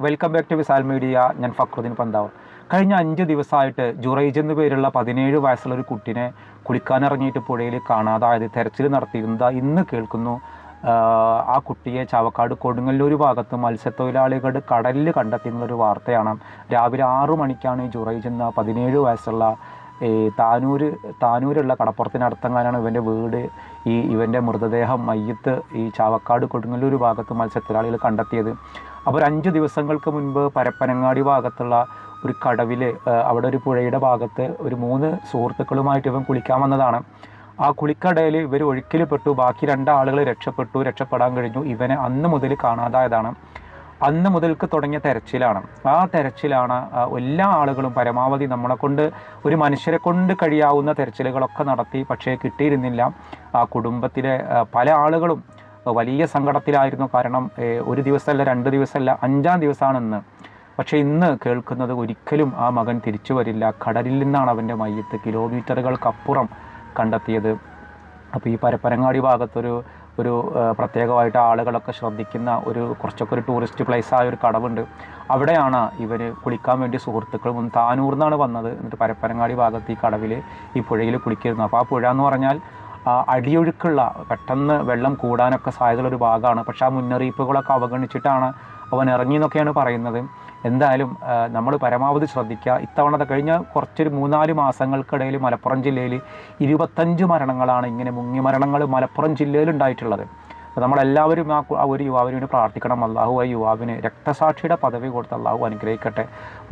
Welcome back to Visal media ഞാൻ ഫക്രുദ്ദീൻ പന്താവ് കഴിഞ്ഞ അഞ്ച് ദിവസമായിട്ട് ജുറൈജ് എന്ന് പേരുള്ള പതിനേഴ് വയസ്സുള്ള ഒരു കുട്ടിനെ കുളിക്കാനിറങ്ങിയിട്ട് പുഴയിൽ കാണാതായത് തെരച്ചിൽ നടത്തിയിരുന്നത് ഇന്ന് കേൾക്കുന്നു. ആ, കുട്ടിയെ ചാവക്കാട് കൊടുങ്ങല്ലൂർ ഭാഗത്ത് മത്സ്യത്തൊഴിലാളികൾ കടലിൽ കണ്ടെത്തിയെന്നുള്ളൊരു വാർത്തയാണ്. രാവിലെ ആറു മണിക്കാണ് ഈ ജുറൈജ് എന്ന പതിനേഴ് വയസ്സുള്ള ഈ താനൂര് താനൂരുള്ള കടപ്പുറത്തിനടുത്തെങ്ങാനാണ് ഇവന്റെ വീട്. ഈ ഇവന്റെ മൃതദേഹം മയ്യത്ത് ഈ ചാവക്കാട് കൊടുങ്ങല്ലൂർ ഭാഗത്ത് മത്സ്യത്തൊഴിലാളികൾ കണ്ടെത്തിയത്. അപ്പോൾ അഞ്ച് ദിവസങ്ങൾക്ക് മുൻപ് പരപ്പനങ്ങാടി ഭാഗത്തുള്ള ഒരു കടവിൽ അവിടെ ഒരു പുഴയുടെ ഭാഗത്ത് ഒരു മൂന്ന് സുഹൃത്തുക്കളുമായിട്ട് ഇവൻ കുളിക്കാൻ വന്നതാണ്. ആ കുളിക്കടയിൽ ഇവർ ഒഴുക്കിൽ പെട്ടു ബാക്കി രണ്ടാളുകൾ രക്ഷപ്പെട്ടു രക്ഷപ്പെടാൻ കഴിഞ്ഞു. ഇവനെ അന്ന് മുതൽ കാണാതായതാണ്. അന്ന് മുതൽക്ക് തുടങ്ങിയ തെരച്ചിലാണ്. ആ തെരച്ചിലാണ് എല്ലാ ആളുകളും പരമാവധി നമ്മളെ കൊണ്ട് ഒരു മനുഷ്യരെ കൊണ്ട് കഴിയാവുന്ന തെരച്ചിലുകളൊക്കെ നടത്തി പക്ഷേ കിട്ടിയിരുന്നില്ല. ആ കുടുംബത്തിലെ പല ആളുകളും വലിയ സങ്കടത്തിലായിരുന്നു കാരണം ഒരു ദിവസമല്ല രണ്ട് ദിവസമല്ല അഞ്ചാം ദിവസമാണ് ഇന്ന് പക്ഷേ ഇന്ന് കേൾക്കുന്നത് ഒരിക്കലും ആ മകൻ തിരിച്ചു വരില്ല. കടലിൽ നിന്നാണ് അവന്റെ മയ്യത്ത് കിലോമീറ്ററുകൾക്കപ്പുറം കണ്ടെത്തിയത്. അപ്പോൾ ഈ പരപ്പനങ്ങാടി ഭാഗത്തൊരു ഒരു പ്രത്യേകമായിട്ട് ആളുകളൊക്കെ ശ്രദ്ധിക്കുന്ന ഒരു കുറച്ചൊക്കെ ഒരു ടൂറിസ്റ്റ് പ്ലേസ് ആയ ഒരു കടവുണ്ട്. അവിടെയാണ് ഇവർ കുളിക്കാൻ വേണ്ടി സുഹൃത്തുക്കളും താനൂർന്നാണ് വന്നത്. എന്നിട്ട് പരപ്പനങ്ങാടി ഭാഗത്ത് ഈ കടവിൽ ഈ പുഴയിൽ കുളിക്കിരുന്നു. അപ്പോൾ ആ പുഴ എന്ന് പറഞ്ഞാൽ അടിയൊഴുക്കുള്ള പെട്ടെന്ന് വെള്ളം കൂടാനൊക്കെ സാധ്യതയുള്ള ഒരു ഭാഗമാണ്. പക്ഷെ ആ മുന്നറിയിപ്പുകളൊക്കെ അവഗണിച്ചിട്ടാണ് അവൻ ഇറങ്ങി എന്നൊക്കെയാണ് പറയുന്നത്. എന്തായാലും നമ്മൾ പരമാവധി ശ്രദ്ധിക്കുക. ഇത്തവണത്തെ കഴിഞ്ഞ കുറച്ചൊരു മൂന്നാൽ മാസങ്ങൾക്കിടയിൽ മലപ്പുറം ജില്ലയിൽ ഇരുപത്തഞ്ച് മരണങ്ങളാണ് ഇങ്ങനെ മുങ്ങി മരണങ്ങൾ മലപ്പുറം ജില്ലയിൽ ഉണ്ടായിട്ടുള്ളത്. നമ്മളെല്ലാവരും ആ ഒരു യുവാവിന് വേണ്ടി പ്രാർത്ഥിക്കണം. അള്ളാഹു ആ യുവാവിന് രക്തസാക്ഷിയുടെ പദവി കൊടുത്ത് അള്ളാഹു അനുഗ്രഹിക്കട്ടെ.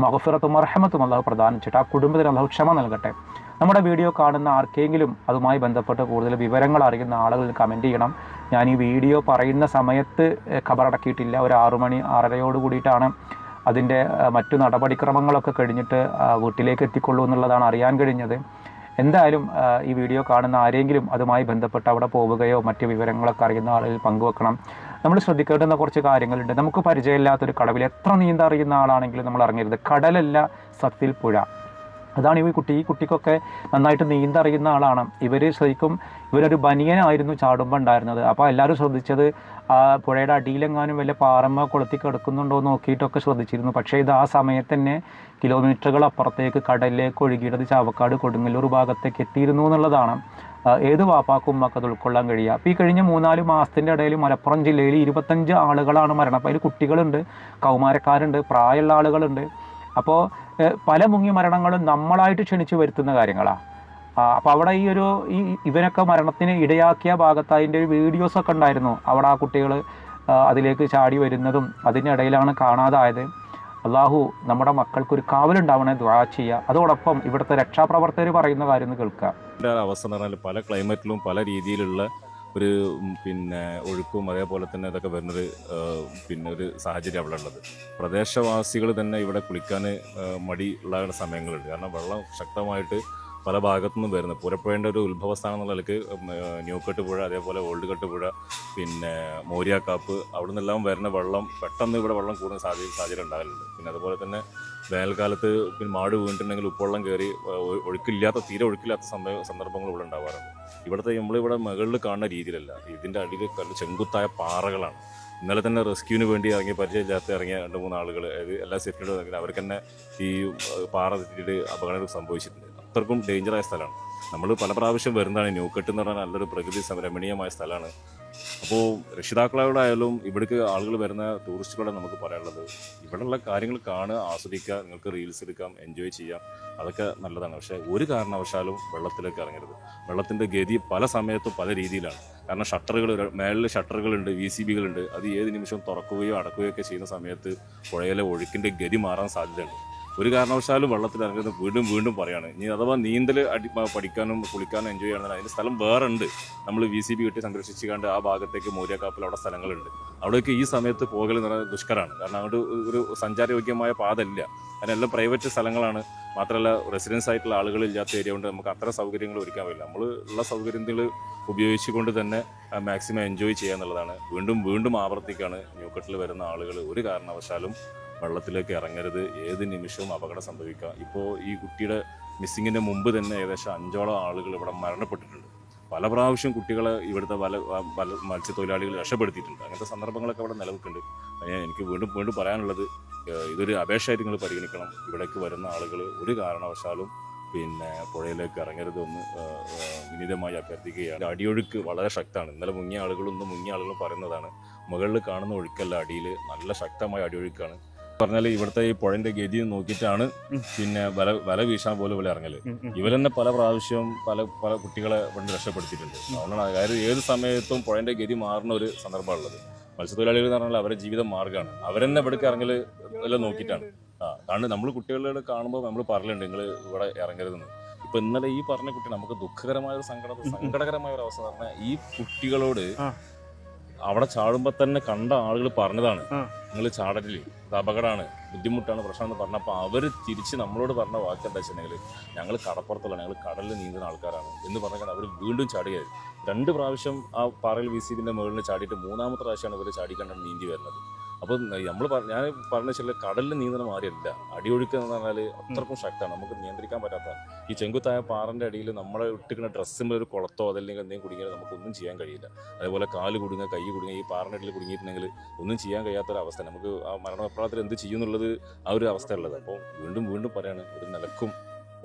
മഹഫിറത്തും അർഹമത്തും അള്ളാഹു പ്രദാനം ചെയ്യട്ടെ ആ കുടുംബത്തിന് അള്ളാഹു ക്ഷമ നൽകട്ടെ. നമ്മുടെ വീഡിയോ കാണുന്ന ആർക്കെങ്കിലും അതുമായി ബന്ധപ്പെട്ട് കൂടുതൽ വിവരങ്ങൾ അറിയുന്ന ആളുകൾ കമന്റ് ചെയ്യണം. ഞാൻ ഈ വീഡിയോ പറയുന്ന സമയത്ത് ഖബറടക്കിയിട്ടില്ല. ഒരു ആറു മണി ആറരയോട് കൂടിയിട്ടാണ് അതിന്റെ മറ്റു നടപടിക്രമങ്ങളൊക്കെ കഴിഞ്ഞിട്ട് വീട്ടിലേക്ക് എത്തിക്കൊള്ളൂ എന്നുള്ളതാണ് അറിയാൻ കഴിഞ്ഞത്. എന്തായാലും ഈ വീഡിയോ കാണുന്ന ആരെങ്കിലും അതുമായി ബന്ധപ്പെട്ട് അവിടെ പോവുകയോ മറ്റ് വിവരങ്ങളൊക്കെ അറിയുന്ന ആളുകൾ പങ്കുവെക്കണം. നമ്മൾ ശ്രദ്ധിക്കേണ്ടുന്ന കുറച്ച് കാര്യങ്ങളുണ്ട്. നമുക്ക് പരിചയമില്ലാത്തൊരു കടവിൽ എത്ര നീന്താൻ അറിയുന്ന ആളാണെങ്കിലും നമ്മൾ അറിഞ്ഞിരുന്നത് കടലല്ല സത്തിൽ പുഴ. അതാണ് ഈ കുട്ടി. ഈ കുട്ടിക്കൊക്കെ നന്നായിട്ട് നീന്തറിയുന്ന ആളാണ്. ഇവർ ശരിക്കും ഇവരൊരു ബനിയനായിരുന്നു ചാടുമ്പോൾ ഉണ്ടായിരുന്നത്. അപ്പോൾ എല്ലാവരും ശ്രദ്ധിച്ചത് ആ പുഴയുടെ അടിയിലെങ്ങാനും വല്ല പാറമ്മ കൊളുത്തി കിടക്കുന്നുണ്ടോ നോക്കിയിട്ടൊക്കെ ശ്രദ്ധിച്ചിരുന്നു. പക്ഷേ ഇത് ആ സമയത്ത് തന്നെ കിലോമീറ്ററുകൾ അപ്പുറത്തേക്ക് കടലിലേക്ക് ഒഴുകിയിട്ടത് ചാവക്കാട് കൊടുങ്ങല്ലൂർ ഭാഗത്തേക്ക് എത്തിയിരുന്നു എന്നുള്ളതാണ്. ഏത് വാപ്പാക്കും ഉമ്മക്ക് അത് ഉൾക്കൊള്ളാൻ കഴിയുക. അപ്പോൾ ഈ കഴിഞ്ഞ മൂന്നാൽ മാസത്തിന്റെ ഇടയിൽ മലപ്പുറം ജില്ലയിൽ ഇരുപത്തഞ്ച് ആളുകളാണ് മരണം അപ്പോൾ അതിൽ കുട്ടികളുണ്ട് കൗമാരക്കാരുണ്ട് പ്രായമുള്ള ആളുകളുണ്ട്. അപ്പോൾ പല മുങ്ങി മരണങ്ങളും നമ്മളായിട്ട് ക്ഷണിച്ചു വരുത്തുന്ന കാര്യങ്ങളാണ് അപ്പോൾ അവിടെ ഈ ഒരു ഈ ഇവനൊക്കെ മരണത്തിന് ഇടയാക്കിയ ഭാഗത്ത് അതിന്റെ ഒരു വീഡിയോസൊക്കെ ഉണ്ടായിരുന്നു. അവിടെ ആ കുട്ടികൾ അതിലേക്ക് ചാടി വരുന്നതും അതിനിടയിലാണ് കാണാതായത്. അള്ളാഹു നമ്മുടെ മക്കൾക്ക് ഒരു കാവലുണ്ടാവണേ ദ്വാ ചെയ്യുക. അതോടൊപ്പം ഇവിടുത്തെ രക്ഷാപ്രവർത്തകർ പറയുന്ന കാര്യം കേൾക്കുക. അവസ്ഥ എന്ന് പറഞ്ഞാൽ പല ക്ലൈമറ്റിലും പല രീതിയിലുള്ള ഒരു പിന്നെ ഒഴുക്കും അതേപോലെ തന്നെ ഇതൊക്കെ വരുന്നൊരു പിന്നെ ഒരു സാഹചര്യം അവിടെ ഉള്ളത്. പ്രദേശവാസികൾ തന്നെ ഇവിടെ കുളിക്കാൻ മടി ഉള്ള സമയങ്ങളുണ്ട്. കാരണം വെള്ളം ശക്തമായിട്ട് പല ഭാഗത്തു നിന്നും വരുന്നത് പുരപ്പുഴേന്റെ ഒരു ഉത്ഭവസ്ഥാനം എന്നുള്ള നിലയ്ക്ക് ന്യൂ ആ, പുഴ അതേപോലെ ഓൾഡ് കട്ട് പുഴ പിന്നെ മോര്യാക്കാപ്പ് അവിടെ നിന്നെല്ലാം വരുന്ന വെള്ളം പെട്ടെന്ന് ഇവിടെ വെള്ളം കൂടുന്ന സാധ്യത സാഹചര്യം ഉണ്ടാകലുണ്ട്. പിന്നെ അതുപോലെ തന്നെ വേനൽക്കാലത്ത് പിന്നെ മാട് വീണിട്ടുണ്ടെങ്കിൽ ഉപ്പുവെള്ളം കയറി ഒഴുക്കില്ലാത്ത തീരെ ഒഴുക്കില്ലാത്ത സമയ സന്ദർഭങ്ങൾ ഇവിടെ ഉണ്ടാവാറുണ്ട്. ഇവിടുത്തെ നമ്മളിവിടെ മുകളിൽ കാണുന്ന രീതിയിലല്ല. ഇതിന്റെ അടിയിൽ കല്ല് ചെങ്കുത്തായ പാറകളാണ്. ഇന്നലെ തന്നെ റെസ്ക്യൂവിന് വേണ്ടി ഇറങ്ങി പരിചയമില്ലാത്ത ഇറങ്ങിയ രണ്ട് മൂന്ന് ആളുകൾ അതായത് എല്ലാ ഇറങ്ങി അവർക്ക് തന്നെ ഈ പാറ തെറ്റിയിട്ട് അപകടങ്ങൾ സംഭവിച്ചിട്ടുണ്ട്. അത്രക്കും ഡേഞ്ചറായ സ്ഥലമാണ്. നമ്മൾ പല പ്രാവശ്യം വരുന്നതാണ് ന്യൂക്കെട്ട് എന്ന് പറഞ്ഞാൽ നല്ലൊരു പ്രകൃതി സംരമണീയമായ സ്ഥലമാണ്. അപ്പോൾ രക്ഷിതാക്കളോടായാലും ഇവിടേക്ക് ആളുകൾ വരുന്ന ടൂറിസ്റ്റുകളെ നമുക്ക് പറയാനുള്ളത്. ഇവിടെയുള്ള കാര്യങ്ങൾ കാണുക ആസ്വദിക്കുക നിങ്ങൾക്ക് റീൽസ് എടുക്കാം എൻജോയ് ചെയ്യാം. അതൊക്കെ നല്ലതാണ്. പക്ഷേ ഒരു കാരണവശാലും വെള്ളത്തിലേക്ക് ഇറങ്ങരുത്. വെള്ളത്തിന്റെ ഗതി പല സമയത്തും പല രീതിയിലാണ്. കാരണം ഷട്ടറുകൾ മേളിൽ ഷട്ടറുകളുണ്ട് വി സി ബികളുണ്ട് അത് ഏത് നിമിഷവും തുറക്കുകയോ അടക്കുകയോ ഒക്കെ ചെയ്യുന്ന സമയത്ത് പുഴയിലെ ഒഴുക്കിന്റെ ഗതി മാറാൻ സാധ്യതയുണ്ട്. ഒരു കാരണവശാലും വെള്ളത്തിൽ ഇറങ്ങുന്നത് വീണ്ടും വീണ്ടും പറയാണ്. ഇനി അഥവാ നീന്തൽ അടി പഠിക്കാനും കുളിക്കാനും എൻജോയ് ചെയ്യണമെങ്കിൽ അതിന് സ്ഥലം വേറെ ഉണ്ട് നമ്മൾ വി സി ബി കിട്ടി സംരക്ഷിച്ചുകൊണ്ട് ആ ഭാഗത്തേക്ക് മൂര്യാക്കാപ്പിൽ അവിടെ സ്ഥലങ്ങളുണ്ട്. അവിടേക്ക് ഈ സമയത്ത് പോകൽ എന്ന് പറയുന്നത് ദുഷ്കരമാണ് കാരണം അങ്ങോട്ട് ഒരു സഞ്ചാരയോഗ്യമായ പാത ഇല്ല അതിനെല്ലാം പ്രൈവറ്റ് സ്ഥലങ്ങളാണ്. മാത്രമല്ല റെസിഡൻസ് ആയിട്ടുള്ള ആളുകൾ ഇല്ലാത്ത ഏരിയ കൊണ്ട് നമുക്ക് അത്ര സൗകര്യങ്ങൾ ഒരുക്കാൻ പറ്റില്ല. നമ്മൾ ഉള്ള സൗകര്യങ്ങൾ ഉപയോഗിച്ചുകൊണ്ട് തന്നെ മാക്സിമം എൻജോയ് ചെയ്യുക എന്നുള്ളതാണ് വീണ്ടും വീണ്ടും ആവർത്തിക്കാണ്. ന്യൂക്കട്ടിൽ വരുന്ന ആളുകൾ ഒരു കാരണവശാലും വെള്ളത്തിലേക്ക് ഇറങ്ങരുത്. ഏത് നിമിഷവും അപകടം സംഭവിക്കാം. ഇപ്പോൾ ഈ കുട്ടിയുടെ മിസ്സിങ്ങിന്റെ മുമ്പ് തന്നെ ഏകദേശം അഞ്ചോളം ആളുകൾ ഇവിടെ മരണപ്പെട്ടിട്ടുണ്ട്. പല പ്രാവശ്യം കുട്ടികളെ ഇവിടുത്തെ പല വല മത്സ്യത്തൊഴിലാളികൾ രക്ഷപ്പെടുത്തിയിട്ടുണ്ട്. അങ്ങനത്തെ സന്ദർഭങ്ങളൊക്കെ അവിടെ നിലനിൽക്കുന്നുണ്ട്. എനിക്ക് വീണ്ടും വീണ്ടും പറയാനുള്ളത് ഇതൊരു അപേക്ഷയായിട്ട് നിങ്ങൾ പരിഗണിക്കണം. ഇവിടേക്ക് വരുന്ന ആളുകൾ ഒരു കാരണവശാലും പിന്നെ പുഴയിലേക്ക് ഇറങ്ങരുതെന്ന് വിനീതമായി അഭ്യർത്ഥിക്കുകയാണ്. അടിയൊഴുക്ക് വളരെ ശക്തമാണ്. ഇന്നലെ മുങ്ങിയ ആളുകളും ഇന്ന് മുങ്ങിയ ആളുകളും പറയുന്നതാണ് മുകളിൽ കാണുന്ന ഒഴുക്കല്ല അടിയിൽ നല്ല ശക്തമായ അടിയൊഴുക്കാണ്. പറഞ്ഞാൽ ഇവിടുത്തെ ഈ പുഴന്റെ ഗതി നോക്കിയിട്ടാണ് പിന്നെ വല വല വീശാൻ പോലും ഇവിടെ ഇറങ്ങൽ. തന്നെ പല പ്രാവശ്യം പല പല കുട്ടികളെ ഇവിടെ രക്ഷപ്പെടുത്തിയിട്ടുണ്ട്. അതുകൊണ്ടാണ് കാര്യം ഏത് സമയത്തും പുഴന്റെ ഗതി മാറുന്ന ഒരു സന്ദർഭമാണുള്ളത്. മത്സ്യത്തൊഴിലാളികൾ എന്ന് പറഞ്ഞാൽ അവരുടെ ജീവിത മാർഗമാണ്. അവരെന്നെ ഇവിടേക്ക് ഇറങ്ങൽ എല്ലാം നോക്കിയിട്ടാണ്. ആ കാരണം നമ്മൾ കുട്ടികളോട് കാണുമ്പോൾ നമ്മൾ പറയലുണ്ട് നിങ്ങൾ ഇവിടെ ഇറങ്ങരുതെന്ന്. ഇപ്പൊ ഇന്നലെ ഈ പറഞ്ഞ കുട്ടി നമുക്ക് ദുഃഖകരമായ ഒരു സങ്കട സങ്കടകരമായ ഒരു അവസ്ഥ പറഞ്ഞാൽ ഈ കുട്ടികളോട്. അവിടെ ചാടുമ്പോൾ തന്നെ കണ്ട ആളുകൾ പറഞ്ഞതാണ്. നിങ്ങൾ ചാടലില്ലേ ഇത് അപകടമാണ് ബുദ്ധിമുട്ടാണ് പ്രശ്നമെന്ന് പറഞ്ഞപ്പോൾ അവർ തിരിച്ച് നമ്മളോട് പറഞ്ഞ വാക്ക് എന്താ വെച്ചിട്ടുണ്ടെങ്കിൽ ഞങ്ങൾ കടപ്പുറത്തുള്ള ഞങ്ങൾ കടലിൽ നീന്തുന്ന ആൾക്കാരാണ്. എന്ന് പറഞ്ഞാൽ അവർ വീണ്ടും ചാടുകയായിരുന്നു. രണ്ട് പ്രാവശ്യം ആ പാറയിൽ വീസിയതിന്റെ മുകളിൽ ചാടിയിട്ട് മൂന്നാമത്തെ പ്രാവശ്യമാണ് ഇവർ ചാടിക്കണ്ടാണ് നീന്തി വരുന്നത്. അപ്പം നമ്മൾ ഞാൻ പറഞ്ഞ ചില കടലിൽ നീന്തുന്ന മാറിയല്ല അടിയൊഴുക്ക് എന്ന് പറഞ്ഞാൽ അത്രക്കും ശക്തമാണ്. നമുക്ക് നിയന്ത്രിക്കാൻ പറ്റാത്ത ഈ ചെങ്കുത്തായ പാറന്റെ അടിയിൽ നമ്മളെ ഇട്ടിക്കുന്ന ഡ്രസ്സിന്റെ ഒരു കുളത്തോ അതല്ലെങ്കിൽ എന്തെങ്കിലും കുടുങ്ങിയാൽ നമുക്കൊന്നും ചെയ്യാൻ കഴിയില്ല. അതേപോലെ കാൽ കുടുങ്ങുക കൈ കുടുങ്ങുക ഈ പാറന്റെ അടിയിൽ കുടുങ്ങിയിട്ടുണ്ടെങ്കിൽ ഒന്നും ചെയ്യാൻ കഴിയാത്തൊരവസ്ഥ. നമുക്ക് ആ മരണപ്രാളത്തിൽ എന്ത് ചെയ്യുന്നുള്ളത് ആ ഒരു അവസ്ഥയുള്ളത് അപ്പോൾ വീണ്ടും വീണ്ടും പറയാണ് ഒരു നിലക്കും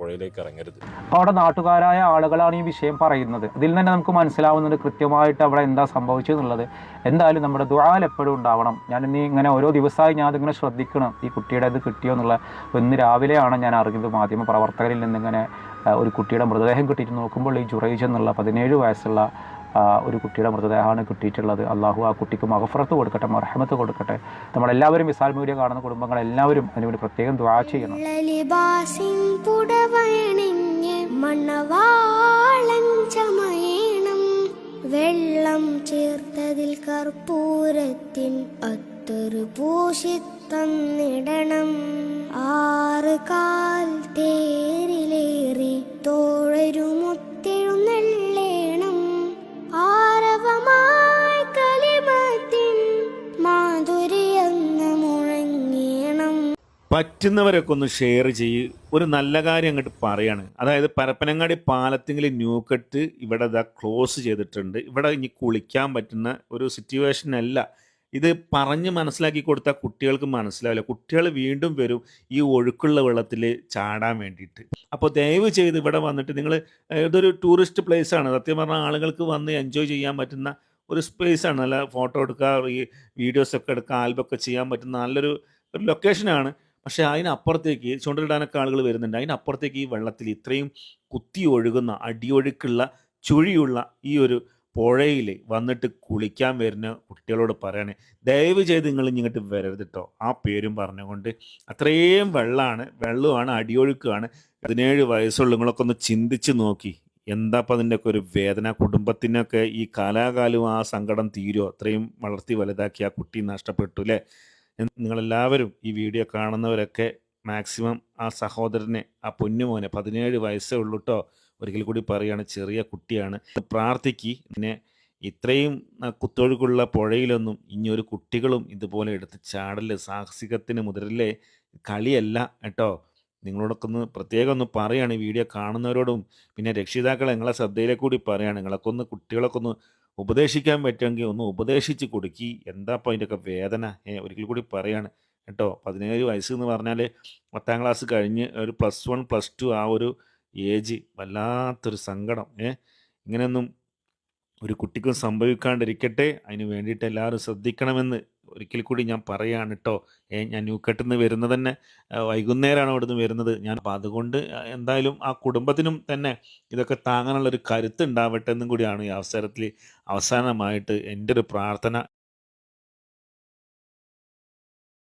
പുഴയിലേക്ക് ഇറങ്ങരുത്. അവിടെ നാട്ടുകാരായ ആളുകളാണ് ഈ വിഷയം പറയുന്നത്. ഇതിൽ തന്നെ നമുക്ക് മനസ്സിലാവുന്നത് കൃത്യമായിട്ട് അവിടെ എന്താ സംഭവിച്ചതെന്നുള്ളത്. എന്തായാലും നമ്മുടെ ദുആൽ എപ്പോഴും ഉണ്ടാവണം. ഞാൻ ഇനി ഇങ്ങനെ ഓരോ ദിവസമായി ഞാൻ അതിങ്ങനെ ശ്രദ്ധിക്കണം. ഈ കുട്ടിയുടെ ഇത് കിട്ടിയോ എന്നുള്ള ഇന്ന് രാവിലെയാണ് ഞാൻ അറിയുന്നത് മാധ്യമ പ്രവർത്തകരിൽ നിന്നിങ്ങനെ ഒരു കുട്ടിയുടെ മൃതദേഹം കിട്ടിയിട്ട് നോക്കുമ്പോൾ ഈ ജുറൈജ് എന്നുള്ള പതിനേഴ് വയസ്സുള്ള ഒരു കുട്ടിയുടെ മൃതദേഹമാണ് കിട്ടിയിട്ടുള്ളത്. അള്ളാഹു ആ കുട്ടിക്ക് മഹഫറത്ത് കൊടുക്കട്ടെ മർഹമത്ത് കൊടുക്കട്ടെ. നമ്മളെല്ലാവരും വിസാൽ മീഡിയ കാണുന്ന കുടുംബങ്ങളെല്ലാവരും അതിനുവേണ്ടി പ്രത്യേകം ദ്വാ ചെയ്യണം. വെള്ളം ചേർത്തതിൽ കർപ്പൂരത്തിൻ അത്തൊരു പൂശിത്തന്നിടണം ആറ് കാൽ തേരിലേറി തോഴരുമുത്തെഴുന്നള്ളേണം പറ്റുന്നവരൊക്കെ ഒന്ന് ഷെയർ ചെയ്യ്. ഒരു നല്ല കാര്യം അങ്ങോട്ട് പറയാണ്. അതായത് പരപ്പനങ്ങാടി പാലത്തിങ്കിൽ ന്യൂക്കട്ട് ഇവിടെ ഇതാ ക്ലോസ് ചെയ്തിട്ടുണ്ട്. ഇവിടെ ഇനി കുളിക്കാൻ പറ്റുന്ന ഒരു സിറ്റുവേഷൻ അല്ല. ഇത് പറഞ്ഞ് മനസ്സിലാക്കി കൊടുത്താൽ കുട്ടികൾക്ക് മനസ്സിലാവില്ല. കുട്ടികൾ വീണ്ടും വരും ഈ ഒഴുക്കുള്ള വെള്ളത്തിൽ ചാടാൻ വേണ്ടിയിട്ട്. അപ്പോൾ ദയവ് ചെയ്ത് ഇവിടെ വന്നിട്ട് നിങ്ങൾ ഇതൊരു ടൂറിസ്റ്റ് പ്ലേസ് ആണ്. സത്യം പറഞ്ഞാൽ ആളുകൾക്ക് വന്ന് എൻജോയ് ചെയ്യാൻ പറ്റുന്ന ഒരു സ്പേസ് ആണ്. നല്ല ഫോട്ടോ എടുക്കുക ഈ വീഡിയോസ് ഒക്കെ എടുക്കുക ആൽബമൊക്കെ ചെയ്യാൻ പറ്റുന്ന നല്ലൊരു ഒരു ലൊക്കേഷനാണ് പക്ഷേ അതിനപ്പുറത്തേക്ക് ചുണ്ടലിടാനൊക്കെ ആളുകൾ വരുന്നുണ്ട്. അതിനപ്പുറത്തേക്ക് ഈ വെള്ളത്തിൽ ഇത്രയും കുത്തി ഒഴുകുന്ന അടിയൊഴുക്കുള്ള ചുഴിയുള്ള ഈ ഒരു പുഴയിൽ വന്നിട്ട് കുളിക്കാൻ വരുന്ന കുട്ടികളോട് പറയണേ ദയവ് ചെയ്ത് നിങ്ങൾ ഇങ്ങോട്ട് വരരുത് കേട്ടോ ആ പേരും പറഞ്ഞുകൊണ്ട് അത്രയും വെള്ളമാണ് വെള്ളമാണ് അടിയൊഴുക്കാണ് പതിനേഴ് വയസ്സുള്ള നിങ്ങളൊക്കെ ഒന്ന് ചിന്തിച്ച് നോക്കി. എന്താ അപ്പം അതിന്റെയൊക്കെ ഒരു വേദന? കുടുംബത്തിനൊക്കെ ഈ കാലാകാലവും ആ സങ്കടം തീരുമോ അത്രയും വളർത്തി വലുതാക്കി ആ കുട്ടി നഷ്ടപ്പെട്ടു അല്ലേ? നിങ്ങളെല്ലാവരും ഈ വീഡിയോ കാണുന്നവരൊക്കെ മാക്സിമം ആ സഹോദരനെ ആ പൊന്നുമോനെ പതിനേഴ് വയസ്സേ ഉള്ളൂ കേട്ടോ ഒരിക്കൽ കൂടി പറയുകയാണ് ചെറിയ കുട്ടിയാണ്. പ്രാർത്ഥിക്ക്. പിന്നെ ഇത്രയും കുത്തൊഴുക്കുള്ള പുഴയിലൊന്നും ഇനി ഒരു കുട്ടികളും ഇതുപോലെ എടുത്ത് ചാടൽ സാഹസികത്തിന് മുതലല്ലേ കളിയല്ല കേട്ടോ? നിങ്ങളോടൊക്കെ ഒന്ന് പ്രത്യേകം ഒന്ന് പറയുകയാണ് ഈ വീഡിയോ കാണുന്നവരോടും. പിന്നെ രക്ഷിതാക്കളെ നിങ്ങളെ ശ്രദ്ധയിലെ കൂടി പറയുകയാണ് നിങ്ങളൊക്കെ ഒന്ന് കുട്ടികളൊക്കെ ഒന്ന് ഉപദേശിക്കാൻ പറ്റുമെങ്കിൽ ഒന്ന് ഉപദേശിച്ച് കൊടുക്കി. എന്താ അപ്പോൾ അതിന്റെയൊക്കെ വേദന? ഒരിക്കൽ കൂടി പറയുകയാണ് കേട്ടോ? പതിനേഴ് വയസ്സ് എന്ന് പറഞ്ഞാൽ പത്താം ക്ലാസ് കഴിഞ്ഞ് ഒരു പ്ലസ് വൺ പ്ലസ് ടു ആ ഒരു ഏജ് വല്ലാത്തൊരു സങ്കടം ഏ? ഇങ്ങനെയൊന്നും ഒരു കുട്ടിക്കും സംഭവിക്കാണ്ടിരിക്കട്ടെ അതിന് വേണ്ടിയിട്ട് എല്ലാവരും ശ്രദ്ധിക്കണമെന്ന് ഒരിക്കൽ കൂടി ഞാൻ പറയാണ് കേട്ടോ ഏ ഞാൻ ന്യൂക്കട്ടിൽ നിന്ന് വരുന്നത് തന്നെ വൈകുന്നേരമാണ് അവിടുന്ന് വരുന്നത്. ഞാൻ അപ്പോൾ അതുകൊണ്ട് എന്തായാലും ആ കുടുംബത്തിനും തന്നെ ഇതൊക്കെ താങ്ങാനുള്ളൊരു കരുത്ത് ഉണ്ടാവട്ടെ എന്നും കൂടിയാണ് ഈ അവസരത്തിൽ അവസാനമായിട്ട് എന്റെ ഒരു പ്രാർത്ഥന.